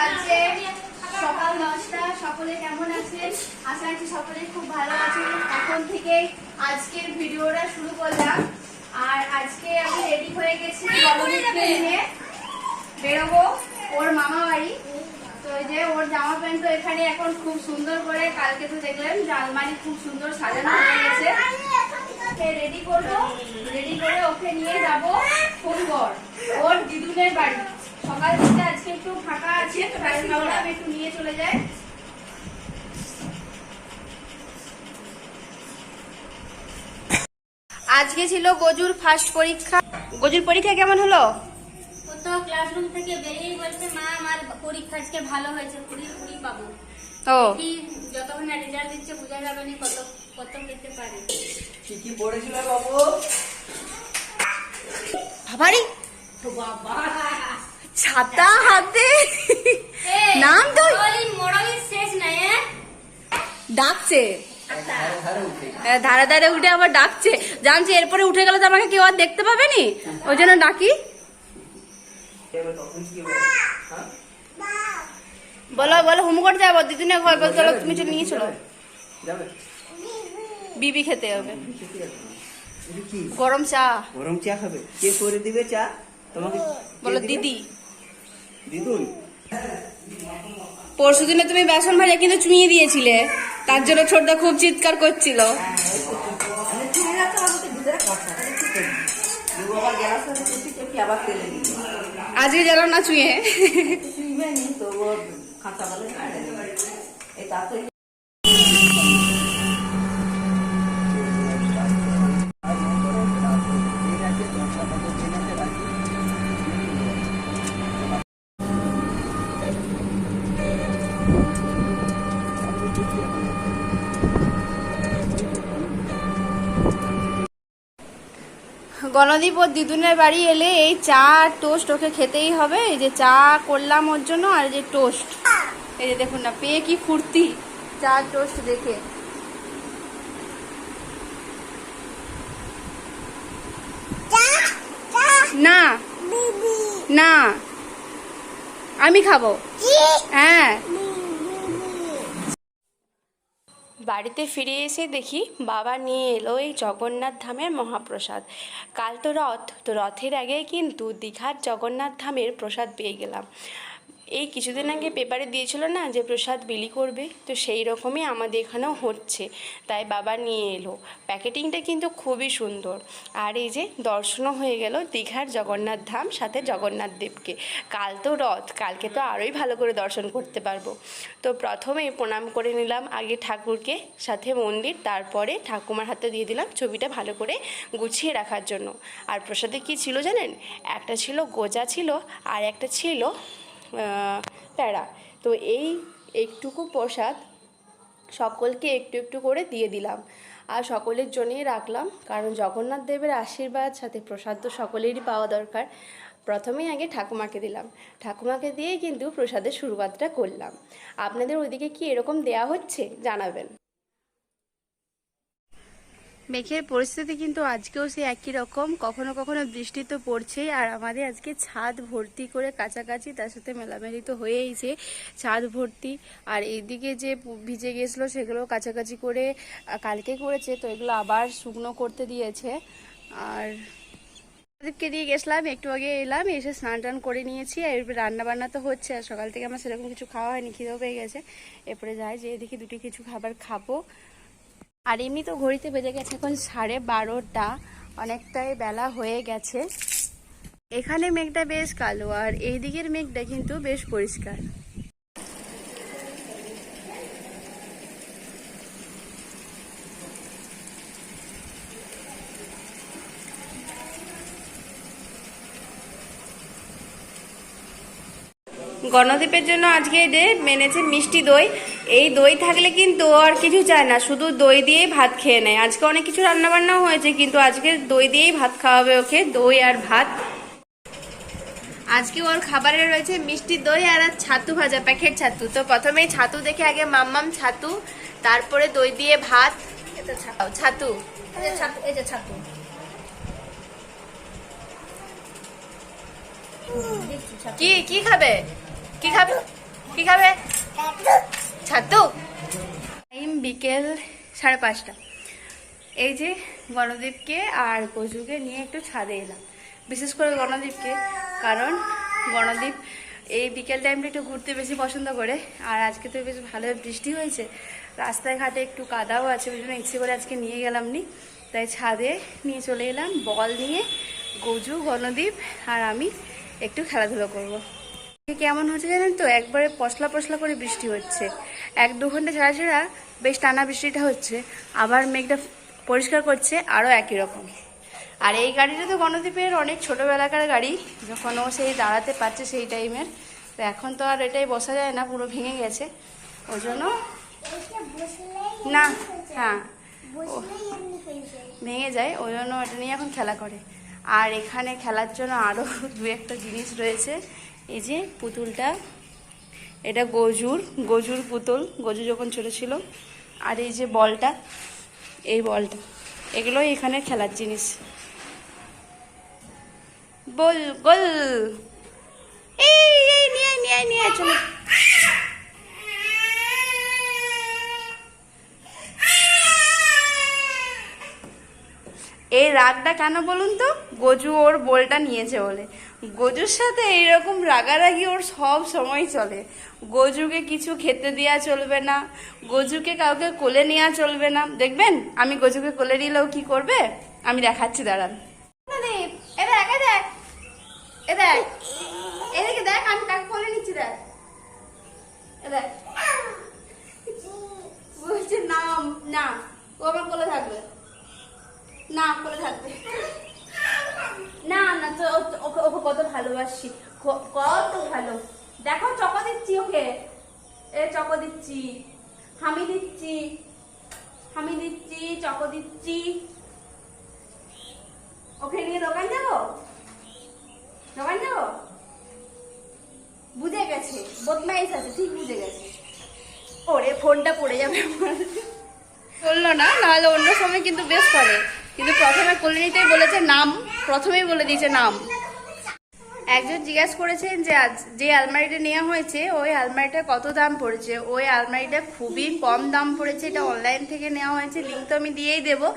বাজছে। সকাল দশটা, সকলে কেমন আছেন? আশা রাখছি সকলে খুব ভালো আছেন। এখন থেকে আজকের ভিডিওটা শুরু করলাম। আর আজকে আমি রেডি হয়ে গেছি বেরোবো ওর মামা বাড়ি তো যে ওর জামা প্যান্ট তো এখানে এখন খুব সুন্দর করে কালকে তো দেখলেন যে আলমারি খুব সুন্দর সাজানো হয়ে গেছে। রেডি করব। রেডি করে ওকে নিয়ে যাব সোমবার ওর দিদুনের বাড়ি। সকাল থেকে আজকে একটু ফাঁকা আছে তো তাই ভাবলাম একটু নিয়ে চলে যায় আজকে ছিল গজুর ফার্স্ট পরীক্ষা। গজুর পরীক্ষা কেমন হলো? তো ক্লাসরুম থেকে বেরিয়েই বলছে মা আমার পরীক্ষা আজকে ভালো হয়েছে কুড়ি কুড়ি পাবো। ও। যতক্ষণ না রেজাল্ট দিচ্ছে বোঝা যাবে না কত কত পেতে পারে। কি কি পড়েছিল বাবু? বাবারি! বাবা ছাতা হাতে? নাম তো হ্যাঁ? ডাকছে। ধারে ধারে উঠে। হ্যাঁ, ধারে ধারে উঠে আবার ডাকছে। জানছি এরপরে উঠে গেলে তো আমাকে কেউ আর দেখতে পাবে নি? ওই জন্য ডাকি। বলে হ্যাঁ বলো বলো হোমওয়ার্ক যাব। দিদিনে ঘর বল চলো তুমি চলে নিয়ে চলো বিবি খেতে হবে। গরম চা। গরম চা খাবে কে করে দিবে চা? তোমাকে বলো দিদি। দিদুন? পরশু দিনে তুমি বেসন ভাজা কিন্তু চুইয়ে দিয়েছিলে। তার জন্য ছোটদা খুব চিৎকার করছিল। আজকে যেন না চুইয়ে শুইবে নি তো ও কাঁচা বলে এই তাতে গণদীপ ওর দিদুনের বাড়ি এলে এই চা আর টোস্ট ওকে খেতেই হবে। এই যে চা করলাম ওর জন্য আর যে টোস্ট এই যে দেখুন না পেয়ে কি ফুর্তি। চা টোস্ট দেখে। না। না। আমি খাব। হ্যাঁ। বাড়িতে ফিরে এসে দেখি বাবা নিয়ে এলো এই জগন্নাথ ধামের মহাপ্রসাদ। কাল তো রথ, তো রথের আগে কিন্তু দীঘার জগন্নাথ ধামের প্রসাদ পেয়ে গেলাম। এই কিছুদিন আগে পেপারে দিয়েছিল না যে প্রসাদ বিলি করবে, তো সেই রকমই আমাদের এখানেও হচ্ছে। তাই বাবা নিয়ে এলো। প্যাকেটিংটা কিন্তু খুবই সুন্দর। আর এই যে দর্শনও হয়ে গেল দীঘার জগন্নাথ ধাম, সাথে জগন্নাথ দেবকে। কাল তো রথ, কালকে তো আরোই ভালো করে দর্শন করতে পারব। তো প্রথমে প্রণাম করে নিলাম আগে ঠাকুরকে, সাথে মন্দির, তারপরে ঠাকুমার হাতে দিয়ে দিলাম ছবিটা ভালো করে গুছিয়ে রাখার জন্য। আর প্রসাদে কি ছিল জানেন? একটা ছিল গোজা ছিল, আর একটা ছিল প্যাড়া তো এই একটুকু প্রসাদ সকলকে একটু একটু করে দিয়ে দিলাম। আর সকলের জন্যই রাখলাম, কারণ জগন্নাথ দেবের আশীর্বাদ, সাথে প্রসাদ তো সকলেরই পাওয়া দরকার। প্রথমেই আগে ঠাকুমাকে দিলাম। ঠাকুমাকে দিয়েই কিন্তু প্রসাদের শুরুয়াতটা করলাম। আপনাদের ওইদিকে কি এরকম দেয়া হচ্ছে? জানাবেন। মেঘের পরিস্থিতি কিন্তু আজকেও সে একই রকম। কখনো কখনো বৃষ্টি তো পড়ছেই, আর আমাদের আজকে ছাদ ভর্তি করে কাছাকাছি তার সাথে মেলামেলি তো হয়েইছে ছাদ ভর্তি। আর এইদিকে যে ভিজে গেছিল সেগুলো কাছাকাছি করে কালকে করেছে, তো এগুলো আবার শুকনো করতে দিয়েছে। আর ওদেরকে দিয়ে গেছিলাম, একটু আগে এলাম, এসে স্নান টান করে নিয়েছি, আর এরপরে রান্না বান্না তো হচ্ছে, আর সকাল থেকে আমার সেরকম কিছু খাওয়া হয়নি, খিদেও পেয়ে গেছে। এরপরে যাই যে দেখি দুটি কিছু খাবার খাব। আর এমনি তো ঘড়িতে বেজে গেছে এখন সাড়ে বারোটা, অনেকটাই বেলা হয়ে গেছে। এখানে মেঘটা বেশ কালো আর এই দিকের মেঘটা কিন্তু বেশ পরিষ্কার। গণদ্বীপের জন্য আজকে যে মেনেছে মিষ্টি দই। এই দই থাকলে কিন্তু আর কিছু চায় না, শুধু দই দিয়েই ভাত খেয়ে নেয়। আজকে অনেক কিছু রান্না বান্নাও হয়েছে, কিন্তু আজকে দই দিয়েই ভাত খাওয়াবে ওকে, দই আর ভাত। আজকে ওর খাবারে রয়েছে মিষ্টি দই আর ছাতু ভাজা, প্যাকেট ছাতু। তো প্রথমেই ছাতু দেখে আগে মাম্মাম ছাতু, তারপরে দই দিয়ে ভাত ছাতু, এই যে ছাতু। কি কি খাবে? কি খাবে? কি খাবে? ছাতু। টাইম বিকেল সাড়ে পাঁচটা। এই যে গণদীপকে আর গজুকে নিয়ে একটু ছাদে এলাম। বিশেষ করে গণদীপকে, কারণ গণদীপ এই বিকেল টাইমটা একটু ঘুরতে বেশি পছন্দ করে, আর আজকে তো বেশ ভালো বৃষ্টি হয়েছে। রাস্তায় ঘাটে একটু কাদাও আছে, ওই জন্য ইচ্ছে করে আজকে নিয়ে গেলাম নি তাই ছাদে নিয়ে চলে এলাম, বল নিয়ে গজু, গণদীপ আর আমি একটু খেলাধুলো করব। কেমন হচ্ছে জানেন তো? একবারে পশলা পশলা করে বৃষ্টি হচ্ছে। এক দু ঘণ্টা ছাড়া ছাড়া বেশ টানা বৃষ্টিটা হচ্ছে। আবার মেঘটা পরিষ্কার করছে আরও একই রকম। আর এই গাড়িটা তো গণদ্বীপের অনেক ছোটোবেলাকার গাড়ি, যখন ও সেই দাঁড়াতে পারছে সেই টাইমের। তো এখন তো আর এটাই বসা যায় না, পুরো ভেঙে গেছে। ওই জন্য না হ্যাঁ ভেঙে যায়, ওই জন্য ওটা নিয়ে এখন খেলা করে। আর এখানে খেলার জন্য আরও দু একটা জিনিস রয়েছে। এই যে পুতুলটা, এটা গজুর গজুর পুতুল, গজু যখন ছোট ছিল। আর এই যে বলটা, এই বলটা, এগুলোই এখানে খেলার জিনিস। বল গোল। এই এই রাগটা কেন বলুন তো? গজু ওর বোলটা নিয়েছে বলে। গজুর সাথে এইরকম রাগারাগি ওর সব সময় চলে। গজুকে কিছু খেতে দেওয়া চলবে না, গজুকে কাউকে কোলে নেওয়া চলবে না। দেখবেন? আমি গজুকে কোলে নিলেও কি করবে? আমি দেখাচ্ছি, দাঁড়ান। দেখ, এ দেখ। এ দেখ, আমি কাকে কোলে নিচ্ছি, দেখ। এ দেখ বলছে নাম না ও আমার কোলে থাকবে না করে থাকবে না না তো ও- ওকে ওকে কত ভালোবাসি কত ভালো। দেখো চকো দিচ্ছি ওকে। এ চকো দিচ্ছি। হামি দিচ্ছি। হামি দিচ্ছি, চকো দিচ্ছি। ওকে নিয়ে দোকান যাব? দোকান যাব? বুঝে গেছে। বদমাইশ আছে, ঠিক বুঝে গেছে। ওরে, ফোনটা পড়ে যাবে বলল না, নাহলে অন্য সময় কিন্তু বেশ করে। কিন্তু প্রথমে কোলে নিতেই বলেছে নাম, প্রথমেই বলে দিয়েছে নাম। একজন জিজ্ঞাসা করেছেন যে আজ যে আলমারিটা নেওয়া হয়েছে, ওই আলমারিটা কত দাম পড়েছে? ওই আলমারিটা খুবই কম দাম পড়েছে, এটা অনলাইন থেকে নেওয়া হয়েছে লিঙ্ক তো আমি দিয়েই দেবো।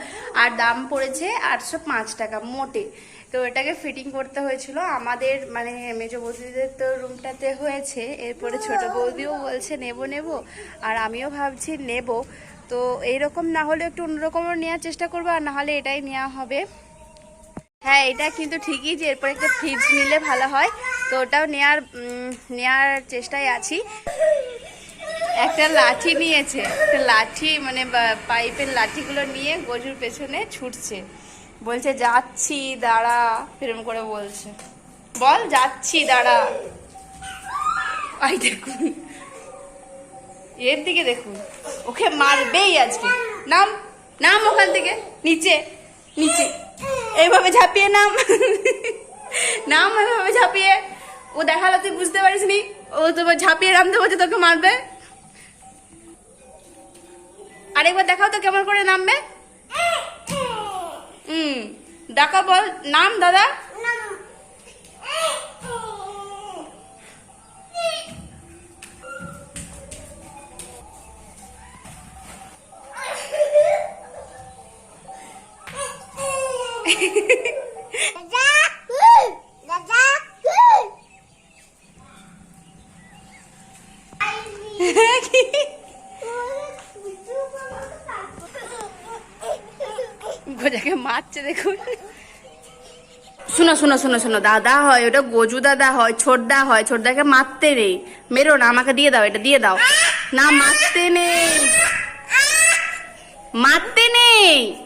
আর দাম পড়েছে আটশো পাঁচ টাকা মোটে। তো এটাকে ফিটিং করতে হয়েছিল। আমাদের মানে মেজো বৌদিদের তো রুমটাতে হয়েছে, এরপরে ছোট বৌদিও বলছে, নেব নেব। আর আমিও ভাবছি, নেব। তো এইরকম না হলে একটু অন্যরকমও নেওয়ার চেষ্টা করব, আর না হলে এটাই নেওয়া হবে। হ্যাঁ এটা কিন্তু ঠিকই যে এরপর একটা ফ্রিজ নিলে ভালো হয়। তো ওটাও নেওয়ার উম, নেওয়ার চেষ্টায় আছি। একটা লাঠি নিয়েছে। একটা লাঠি মানে পাইপের লাঠিগুলো নিয়ে গজুর পেছনে ছুটছে। বলছে যাচ্ছি দাঁড়া। এরম করে বলছে। বল যাচ্ছি দাঁড়া। আই দেখুন। এর দিকে দেখুন। ওকে মারবেই আজকে। নাম নাম ওখান থেকে। নিচে নিচে। এইভাবে ঝাঁপিয়ে নাম। নাম এভাবে ঝাঁপিয়ে। ও দেখাল তুই বুঝতে পারিস নি? ও তোমার ঝাঁপিয়ে নামতে বলছে তোকে মারবে। আরেকবার দেখাও তো কেমন করে নামবে। হুম ডাকা বল। নাম দাদা। গোজাকে মারছে দেখুন। শুনো শুনো শুনো শুনো, দাদা হয়, ওটা গজু দাদা হয়, ছোটদা হয়, ছোটদাকে মারতে নেই মেরো না, আমাকে দিয়ে দাও, এটা দিয়ে দাও। না, মারতে নেই। মারতে নেই।